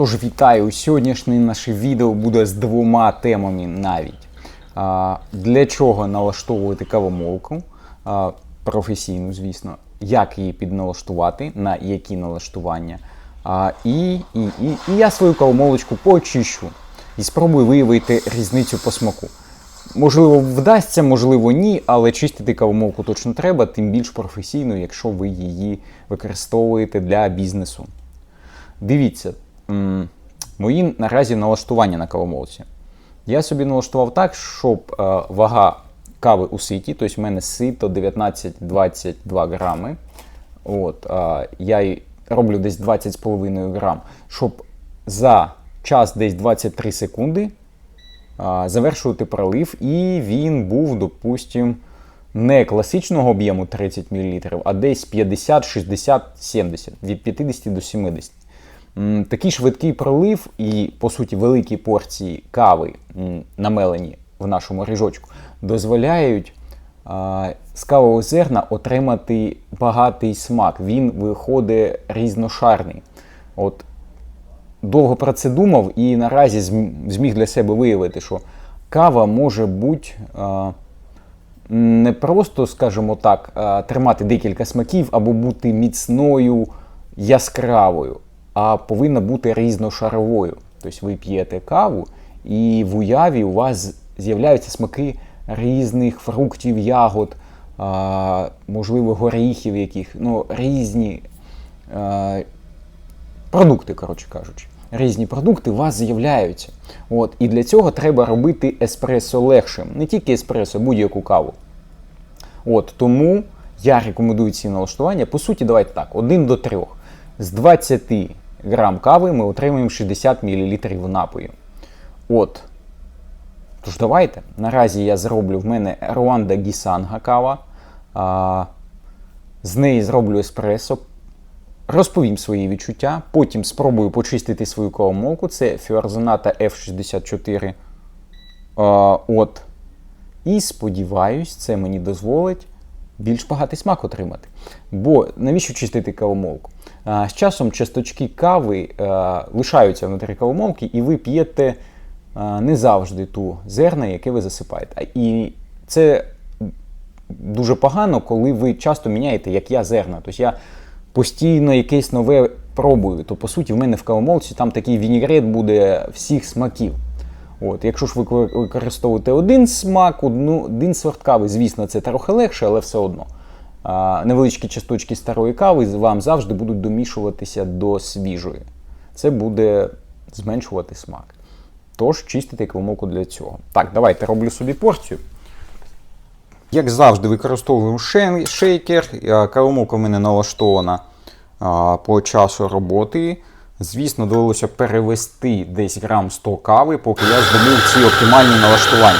Тож вітаю! Сьогоднішнє наше відео буде з двома темами навіть. Для чого налаштовувати кавомолку? Професійну, звісно, як її підналаштувати, на які налаштування. І, і, і, і я свою кавомолочку почищу і спробую виявити різницю по смаку. Можливо, вдасться, можливо, ні, але чистити кавомолку точно треба, тим більш професійно, якщо ви її використовуєте для бізнесу. Дивіться, мої наразі налаштування на кавомолці. Я собі налаштував так, щоб е, вага кави у ситі, тобто в мене сито 19-22 грами. От, е, я роблю десь 20,5 грам, щоб за час десь 23 секунди а, завершувати пролив, і він був, допустим, не класичного об'єму 30 мл, а десь 50, 60, 70, від 50 до 70. Такий швидкий пролив і, по суті, великі порції кави, намелені в нашому ріжочку, дозволяють з кавового зерна отримати багатий смак. Він виходить різношарний. От довго про це думав і наразі зміг для себе виявити, що кава може бути не просто, скажімо так, тримати декілька смаків або бути міцною, яскравою, а повинна бути різношаровою. Тобто ви п'єте каву, і в уяві у вас з'являються смаки різних фруктів, ягод, можливо, горіхів, яких, ну, різні. продукти, коротше кажучи. Різні продукти у вас з'являються. От, і для цього треба робити еспресо легшим. Не тільки еспресо, будь-яку каву. От, тому я рекомендую ці налаштування. По суті, давайте так: 1 до 3. З 20 грам кави ми отримуємо 60 мл напою. От. Тож давайте. Наразі я зроблю в мене Руанда Гісанга кава. А, з неї зроблю еспресо, розповім свої відчуття, потім спробую почистити свою кавомолку. Це Фіорзоната F64. А, от. І сподіваюсь, це мені дозволить більш багатий смак отримати. Бо навіщо чистити кавомолку? З часом часточки кави лишаються внутрі кавомолки, і ви п'єте не завжди ту зерна, яке ви засипаєте. І це дуже погано, коли ви часто міняєте, як я зерна. Тобто я постійно якесь нове пробую. То по суті, в мене в кавомолці там такий вінігрет буде всіх смаків. От, якщо ж ви використовуєте один смак, один сорт кави, звісно, це трохи легше, але все одно. Невеличкі часточки старої кави вам завжди будуть домішуватися до свіжої. Це буде зменшувати смак. Тож чистите кавомолку для цього. Так, давайте роблю собі порцію. Як завжди, використовуємо шейкер. Е, Кавомолка в мене налаштована по часу роботи. Звісно, довелося перевести десь грам 100 кави, поки я здобув ці оптимальні налаштування.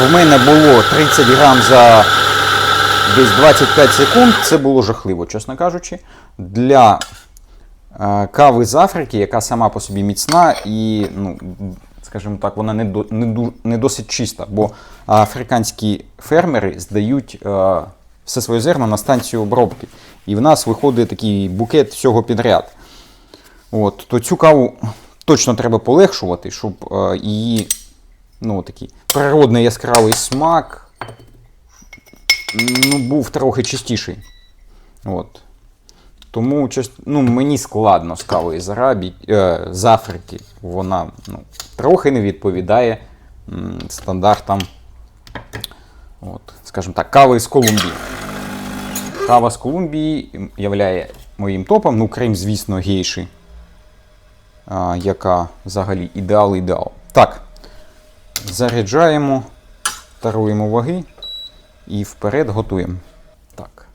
В мене було 30 грам за десь 25 секунд. Це було жахливо, чесно кажучи. Для е, кави з Африки, яка сама по собі міцна і, ну, скажімо так, вона не, до, не, ду- не досить чиста, бо африканські фермери здають е, все своє зерно на станцію обробки. І в нас виходить такий букет всього підряд. От, то цю каву точно треба полегшувати, щоб е, її ну, такий природний яскравий смак ну, був трохи чистіший. От. Тому ну, мені складно з кавою з, Арабії, е, з Африки. Вона ну, трохи не відповідає м, стандартам, от, скажімо так, кави з Колумбії. Кава з Колумбії є моїм топом, ну, крім, звісно, гейші, а, яка взагалі ідеал-ідеал. Так, заряджаємо, таруємо ваги і вперед готуємо. Так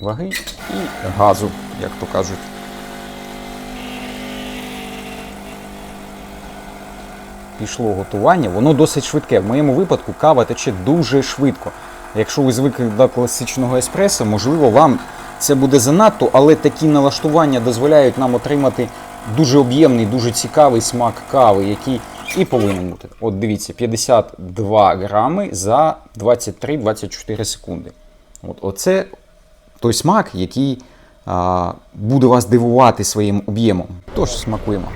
ваги і газу, як то кажуть. Пішло готування, воно досить швидке. В моєму випадку кава тече дуже швидко. Якщо ви звикли до класичного еспресо, можливо, вам це буде занадто, але такі налаштування дозволяють нам отримати дуже об'ємний, дуже цікавий смак кави, який і повинен бути. От дивіться, 52 грами за 23-24 секунди. От, оце той смак, який а, буде вас дивувати своїм об'ємом. Тож смакуємо.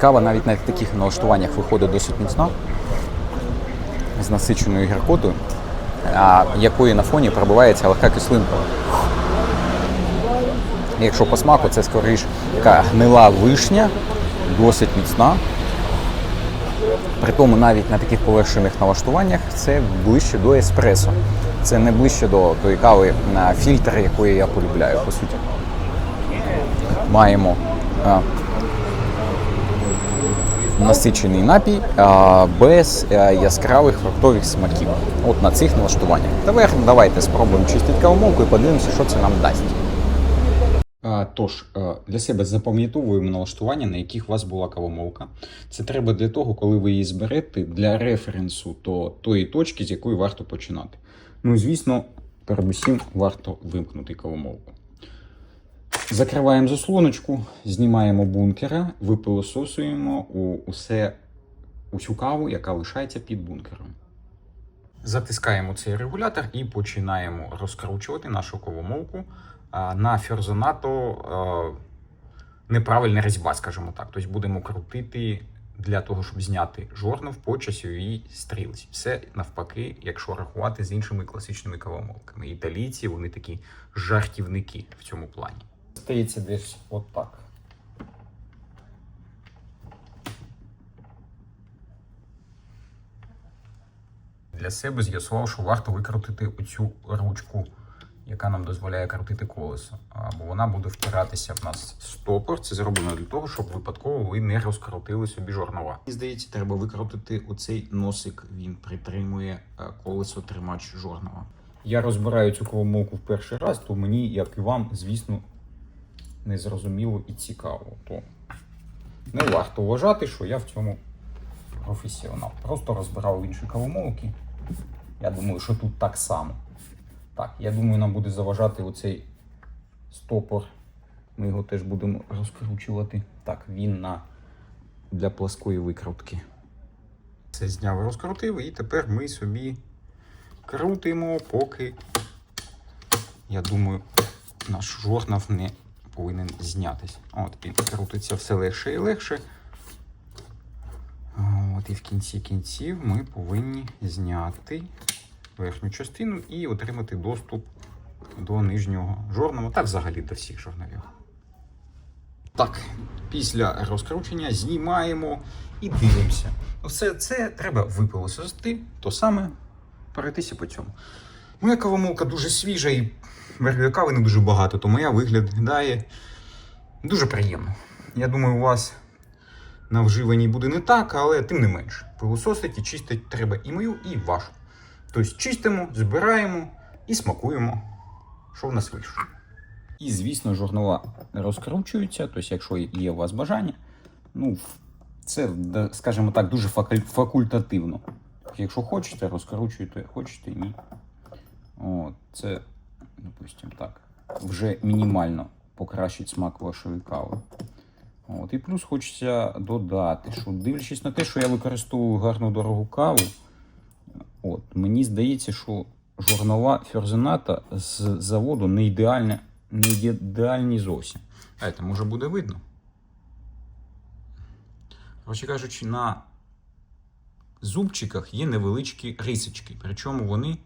Кава навіть на таких налаштуваннях виходить досить міцна, з насиченою гіркотою, якої на фоні пробивається легка кислинка. Якщо по смаку, це скоріш така гнила вишня, досить міцна. При тому навіть на таких полегшених налаштуваннях це ближче до еспресо. Це не ближче до тої кави на фільтр, якої я полюбляю, по суті. Маємо а, насичений напій а, без а, яскравих фруктових смаків. От на цих налаштуваннях. Тепер давайте спробуємо чистити кавомолку і подивимося, що це нам дасть. Тож, е, для себе запам'ятовуємо налаштування, на яких у вас була кавомолка. Це треба для того, коли ви її зберете для референсу то тої точки, з якої варто починати. Ну звісно, передусім варто вимкнути кавомолку. Закриваємо заслоночку, знімаємо бункера, випилососуємо усе, усю каву, яка лишається під бункером. Затискаємо цей регулятор і починаємо розкручувати нашу ковомолку а, на ферзонато неправильна різьба, скажімо так. Тобто будемо крутити для того, щоб зняти жорнов по часовій стрілці. Все навпаки, якщо рахувати з іншими класичними кавомолками. Італійці вони такі жартівники в цьому плані. Стається десь отак. Для себе з'ясував, що варто викрутити оцю ручку, яка нам дозволяє крутити колесо. А, Бо вона буде впиратися в нас в стопор. Це зроблено для того, щоб випадково ви не розкрутили собі жорнова. Мені здається, треба викрутити оцей носик. Він притримує е, колесо тримач жорнова. Я розбираю цю ковомолку в перший раз, то мені, як і вам, звісно, незрозуміло і цікаво. То не варто вважати, що я в цьому професіонал. Просто розбирав інші кавомолки. Я думаю, що тут так само. Так, я думаю, нам буде заважати оцей стопор. Ми його теж будемо розкручувати. Так, він на для плоскої викрутки. Це зняв розкрутив, і тепер ми собі крутимо, поки, я думаю, наш жорнов не повинен знятись. От він крутиться все легше і легше. От і в кінці кінців ми повинні зняти верхню частину і отримати доступ до нижнього жорнова, та взагалі до всіх жорновів. Так, після розкручення знімаємо і дивимося. Все це треба випилососити, то саме перейтися по цьому. Моя кавомолка дуже свіжа і кави не дуже багато, то моя виглядає дуже приємно. Я думаю, у вас на вживанні буде не так, але тим не менш. Пилососить і чистить треба і мою, і вашу. Тобто чистимо, збираємо і смакуємо, що в нас вийшло. І, звісно, журнала розкручуються, тобто, якщо є у вас бажання, ну, це, скажімо так, дуже факультативно. Якщо хочете, розкручуйте, хочете, ні. От, це, допустимо, так, вже мінімально покращить смак вашої кави. От, і плюс хочеться додати, що дивлячись на те, що я використовую гарну дорогу каву, от, мені здається, що журнова ферзената з заводу не ідеальна, не ідеальні зовсім. А це може буде видно. Коротше кажучи, на зубчиках є невеличкі рисочки, причому вони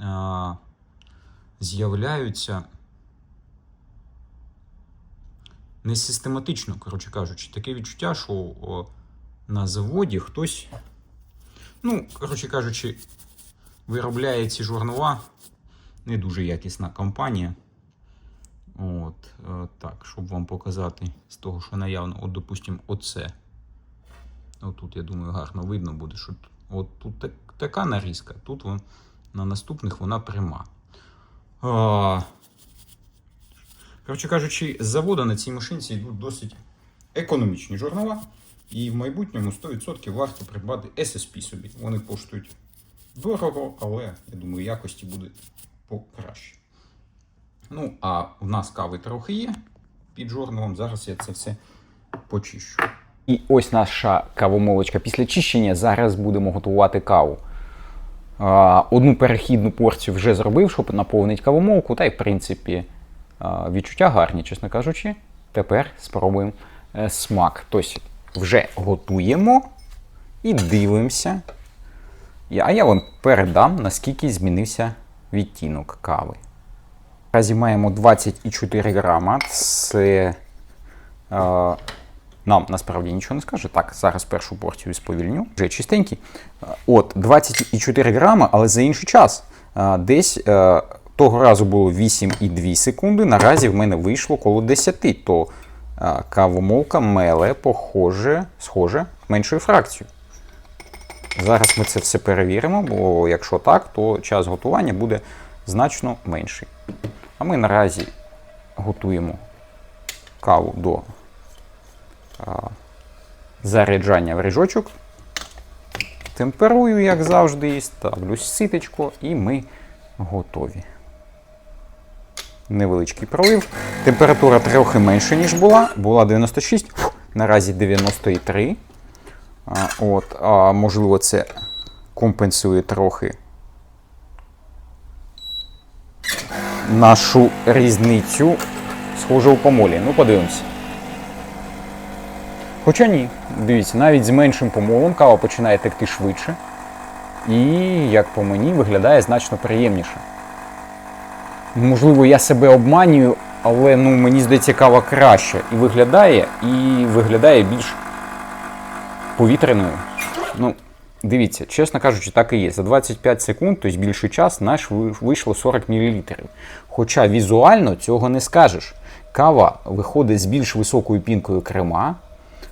а, з'являються не систематично, коротше кажучи, таке відчуття, що о, на заводі хтось, ну, коротше кажучи, виробляє ці журнала не дуже якісна компанія. От, е, так, щоб вам показати з того, що наявно, от, допустимо, оце. Отут, я думаю, гарно видно буде, що от тут так, така нарізка, тут вон, на наступних вона пряма. А, Коротше кажучи, з на цій машинці йдуть досить економічні журнала, і в майбутньому 100% варто придбати SSP собі. Вони коштують дорого, але я думаю, якості буде покраще. Ну, а в нас кави трохи є під журналом. Зараз я це все почищу. І ось наша кавомолочка після чищення. Зараз будемо готувати каву. Одну перехідну порцію вже зробив, щоб наповнити кавомолку, та й в принципі відчуття гарні, чесно кажучи. Тепер спробуємо е, смак. Тобто вже готуємо і дивимося. А я вам передам, наскільки змінився відтінок кави. Наразі маємо 24 грама. Це е, нам насправді нічого не скаже. Так, зараз першу порцію сповільню. Вже чистенький. Е, От, 24 грама, але за інший час. Е, Десь е, того разу було 8,2 секунди. Наразі в мене вийшло коло 10. То кавомолка меле, похоже, схоже, меншою фракцією. Зараз ми це все перевіримо, бо якщо так, то час готування буде значно менший. А ми наразі готуємо каву до а, заряджання в ріжочок. Темперую, як завжди, ставлю ситечко, і ми готові. Невеличкий пролив. Температура трохи менша, ніж була. Була 96, наразі 93. А, От, а, можливо, це компенсує трохи нашу різницю, схоже у помолі. Ну, подивимося. Хоча ні, дивіться, навіть з меншим помолом кава починає текти швидше. І, як по мені, виглядає значно приємніше. Можливо, я себе обманюю, але ну, мені здається, кава краще і виглядає, і виглядає більш повітряною. Ну, дивіться, чесно кажучи, так і є. За 25 секунд, тобто більший час, наш вийшло 40 мл. Хоча візуально цього не скажеш. Кава виходить з більш високою пінкою крема,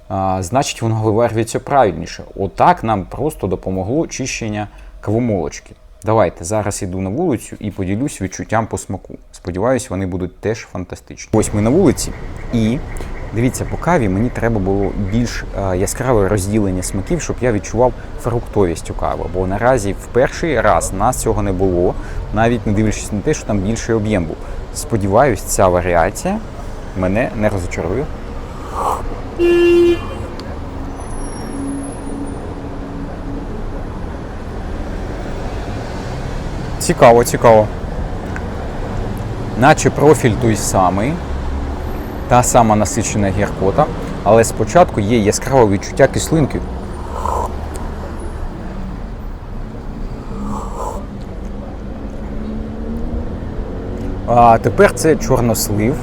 а, значить воно виварюється правильніше. Отак нам просто допомогло чищення кавомолочки. Давайте зараз іду на вулицю і поділюсь відчуттям по смаку. Сподіваюсь, вони будуть теж фантастичні. Ось ми на вулиці, і дивіться, по каві мені треба було більш е, яскраве розділення смаків, щоб я відчував фруктовість у кави. Бо наразі в перший раз нас цього не було, навіть не дивлячись на те, що там більший об'єм був. Сподіваюсь, ця варіація мене не розочарує. Цікаво, цікаво. Наче профіль той самий, та сама насичена гіркота, але спочатку є яскраве відчуття кислинки. А тепер це чорнослив.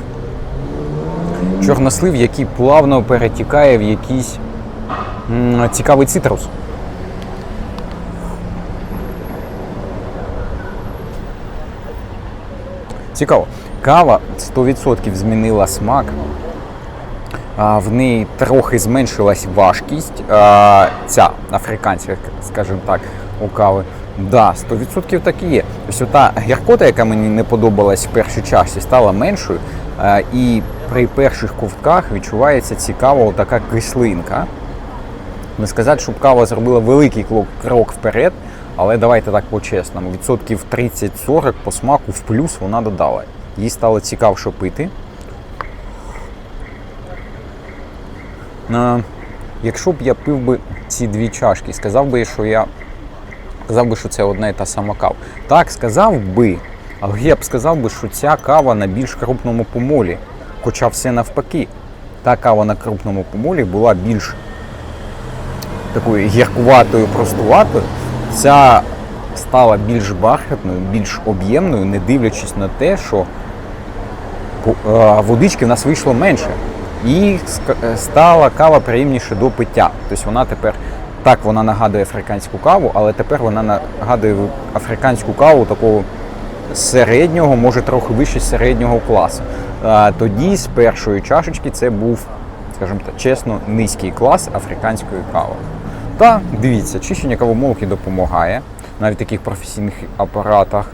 Чорнослив, який плавно перетікає в якийсь цікавий цитрус. Цікаво. Кава 100% змінила смак. В неї трохи зменшилась важкість. Ця африканська, скажімо так, у кави. Да, 100% так і є. Ось ота гіркота, яка мені не подобалась в першій часі, стала меншою. І при перших ковтках відчувається цікава така кислинка. Не сказати, щоб кава зробила великий крок вперед, але давайте так по-чесному. Відсотків 30-40 по смаку в плюс вона додала. Їй стало цікавше пити. Якщо б я пив би ці дві чашки, сказав би, що я сказав би, що це одна і та сама кава. Так, сказав би, але я б сказав би, що ця кава на більш крупному помолі. Хоча все навпаки. Та кава на крупному помолі була більш такою гіркуватою, простуватою. Ця стала більш бархатною, більш об'ємною, не дивлячись на те, що е, водички в нас вийшло менше. І е, стала кава приємніше до пиття. Тобто вона тепер так вона нагадує африканську каву, але тепер вона нагадує африканську каву такого середнього, може трохи вище середнього класу. Тоді з першої чашечки це був, скажімо так, чесно, низький клас африканської кави. Та дивіться, чищення кавомолки допомагає навіть в таких професійних апаратах.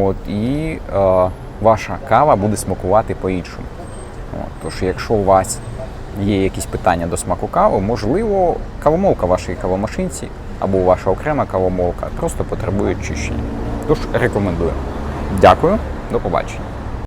От, і е, ваша кава буде смакувати по-іншому. Тож, якщо у вас є якісь питання до смаку кави, можливо, кавомолка вашій кавомашинці або ваша окрема кавомолка просто потребує чищення. Тож рекомендую. Дякую, до побачення.